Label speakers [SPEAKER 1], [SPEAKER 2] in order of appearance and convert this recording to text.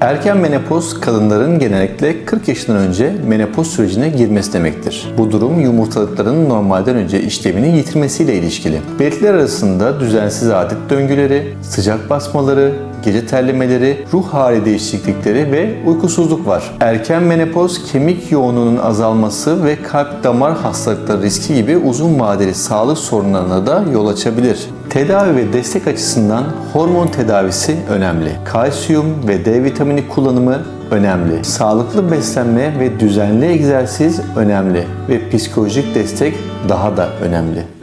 [SPEAKER 1] Erken menopoz kadınların genellikle 40 yaşından önce menopoz sürecine girmesi demektir. Bu durum yumurtalıkların normalden önce işlevini yitirmesiyle ilişkili. Belirtiler arasında düzensiz adet döngüleri, sıcak basmaları, gece terlemeleri, ruh hali değişiklikleri ve uykusuzluk var. Erken menopoz kemik yoğunluğunun azalması ve kalp damar hastalıkları riski gibi uzun vadeli sağlık sorunlarına da yol açabilir. Tedavi ve destek açısından hormon tedavisi önemli. Kalsiyum ve D vitamini kullanımı önemli. Sağlıklı beslenme ve düzenli egzersiz önemli ve psikolojik destek daha da önemli.